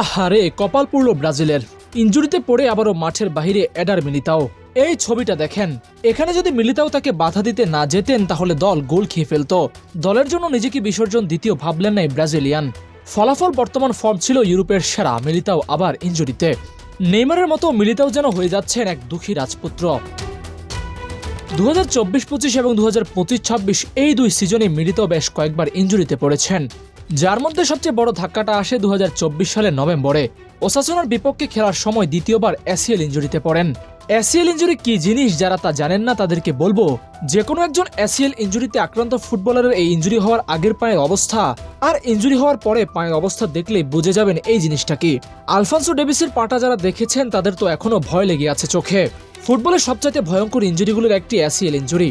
আহারে, কপাল পড়ল ব্রাজিলের। ইঞ্জুরিতে পড়ে আবারও মাঠের বাহিরে এডার মিলিতাও। এই ছবিটা দেখেন, এখানে যদি মিলিতাও তাকে বাধা দিতে না যেতেন, তাহলে দল গোল খেয়ে ফেলতো। দলের জন্য নিজেকে বিসর্জন দ্বিতীয় ভাবলেন না ব্রাজিলিয়ান। ফলাফল বর্তমান ফর্ম ছিল ইউরোপের সেরা, মিলিতাও আবার ইঞ্জুরিতে। নেইমারের মতো মিলিতাও যেন হয়ে যাচ্ছেন এক দুঃখী রাজপুত্র। দু হাজার চব্বিশ পঁচিশ এবং দু হাজার পঁচিশ ছাব্বিশ এই দুই সিজনে মিলিত বেশ কয়েকবার ইঞ্জুরিতে পড়েছেন। যার মধ্যে সবচেয়ে বড় ধাক্কাটা আসে দু হাজার চব্বিশ সালের নভেম্বরে। ওসাসোনার বিপক্ষে খেলার সময় দ্বিতীয়বার এসিএল ইঞ্জুরিতে পড়েন। এসিএল ইঞ্জুরি কি জিনিস যারা তা জানেন না তাদেরকে বলব যে কোনো একজন এসিএল ইঞ্জুরিতে আক্রান্ত ফুটবলারের এই ইঞ্জুরি হওয়ার আগের পায়ের অবস্থা। আর ইঞ্জুরি হওয়ার পরে পায়ের অবস্থা দেখলে বুঝে যাবেন এই জিনিসটা কি। আলফান্সো ডেভিসের পাটা যারা দেখেছেন, তাদের তো এখনও ভয় লেগে আছে চোখে। ফুটবলের সবচাইতে ভয়ঙ্কর ইঞ্জুরিগুলোর একটি অ্যাসিএল ইঞ্জুরি।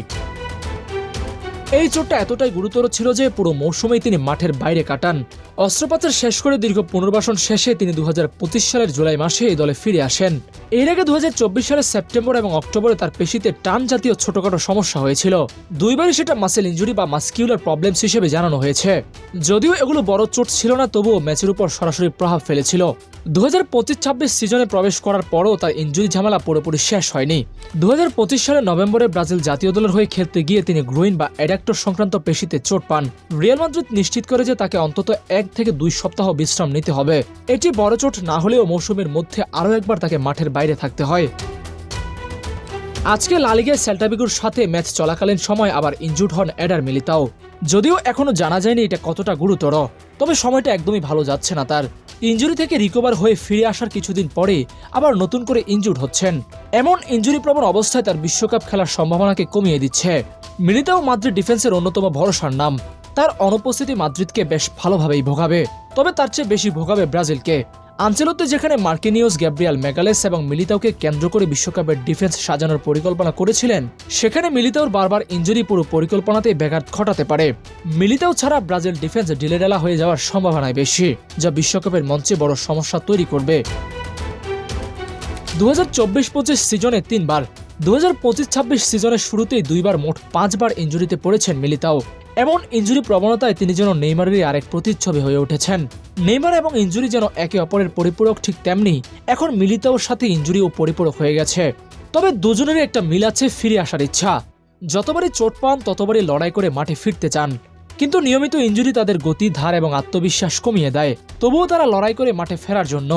এই চোটটা এতটাই গুরুতর ছিল যে পুরো মৌসুমেই তিনি মাঠের বাইরে কাটান। অস্ত্রোপচার শেষ করে দীর্ঘ পুনর্বাসন শেষে তিনি দুহাজার পঁচিশ সালের জুলাই মাসে এই দলে ফিরে আসেন। এর আগে দু হাজার চব্বিশ সালের সেপ্টেম্বর এবং অক্টোবরে তার পেশিতে টান জাতীয় ছোটখাটো সমস্যা হয়েছিল। দুইবারই সেটা মাসেল ইঞ্জুরি বা মাস্কিউলার প্রবলেমস হিসেবে জানানো হয়েছে। যদিও এগুলো বড় চোট ছিল না, তবুও ম্যাচের উপর সরাসরি প্রভাব ফেলেছিল। দু হাজার পঁচিশ ছাব্বিশ সিজনে প্রবেশ করার পরও তার ইঞ্জুরি ঝামেলা পুরোপুরি শেষ হয়নি। দু হাজার পঁচিশ সালের নভেম্বরে ব্রাজিল জাতীয় দলের হয়ে খেলতে গিয়ে তিনি গ্রোইন বা অ্যাডাক্টর সংক্রান্ত পেশিতে চোট পান। রিয়াল মাদ্রিদ নিশ্চিত করে যে তাকে অন্তত এক থেকে দুই সপ্তাহ বিশ্রাম নিতে হবে। এটি বড় চোট না হলেও মৌসুমের মধ্যে আরও একবার তাকে মাঠের বাইরে থাকতে হয়। আজকে লালিগায় সেল্টাবিগুর সাথে ম্যাচ চলাকালীন সময় আবার ইনজুর্ড হন অ্যাডার মিলিতাও। যদিও এখনও জানা যায়নি এটা কতটা গুরুতর, তবে সময়টা একদমই ভালো যাচ্ছে না তার। ইঞ্জুরি থেকে রিকভার হয়ে ফিরে আসার কিছুদিন পরে আবার নতুন করে ইঞ্জুর হচ্ছেন। এমন ইঞ্জুরি প্রবণ অবস্থায় তার বিশ্বকাপ খেলার সম্ভাবনাকে কমিয়ে দিচ্ছে। মিনিতাও মাদ্রিদ ডিফেন্সের অন্যতম ভরসার নাম। তার অনুপস্থিতি মাদ্রিদকে বেশ ভালোভাবেই ভোগাবে। তবে তার চেয়ে বেশি ভোগাবে ব্রাজিলকে। আঞ্চেলোতে যেখানে মার্কিনিয়স গ্যাব্রিয়াল মেগালেস এবং মিলিতাওকে কেন্দ্র করে বিশ্বকাপের ডিফেন্স সাজানোর পরিকল্পনা করেছিলেন, সেখানে মিলিতাওর বারবার ইঞ্জুরি পুরো পরিকল্পনাতেই ব্যাঘাত ঘটাতে পারে। মিলিতাও ছাড়া ব্রাজিল ডিফেন্স ঢিলেঢালা হয়ে যাওয়ার সম্ভাবনায় বেশি, যা বিশ্বকাপের মঞ্চে বড় সমস্যা তৈরি করবে। দু হাজার চব্বিশ পঁচিশ সিজনে তিনবার দু হাজার পঁচিশ ছাব্বিশ সিজনের শুরুতেই দুইবার মোট পাঁচবার ইঞ্জুরিতে পড়েছেন মিলিতাও। এমন ইঞ্জুরি প্রবণতায় তিনি যেন নেইমারেরই আরেক প্রতিচ্ছবি হয়ে উঠেছেন। নেইমার এবং ইঞ্জুরি যেন একে অপরের পরিপূরক ঠিক তেমনি, এখন মিলিতাওর সাথে ইঞ্জুরিও পরিপূরক হয়ে গেছে। তবে দুজনেরই একটা মিল আছে ফিরে আসার ইচ্ছা। যতবারই চোট পান, ততবারই লড়াই করে মাঠে ফিরতে চান। কিন্তু নিয়মিত ইঞ্জুরি তাদের গতি, ধার এবং আত্মবিশ্বাস কমিয়ে দেয়। তবুও তারা লড়াই করে মাঠে ফেরার জন্য।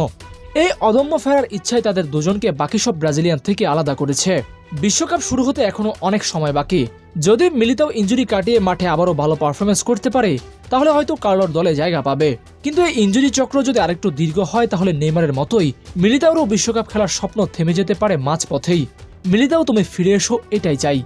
এই অদম্য ফেরার ইচ্ছাই তাদের দুজনকে বাকি সব ব্রাজিলিয়ান থেকে আলাদা করেছে। বিশ্বকাপ শুরু হতে এখনও অনেক সময় বাকি। যদি মিলিতাও ইঞ্জুরি কাটিয়ে মাঠে আবারও ভালো পারফরমেন্স করতে পারে, তাহলে হয়তো কার্লোর দলে জায়গা পাবে। কিন্তু এই ইঞ্জুরি চক্র যদি আরেকটু দীর্ঘ হয়, তাহলে নেইমারের মতোই মিলিতাওরও বিশ্বকাপ খেলার স্বপ্ন থেমে যেতে পারে মাঝপথেই। মিলিতাও তুমি ফিরে এসো, এটাই চাই।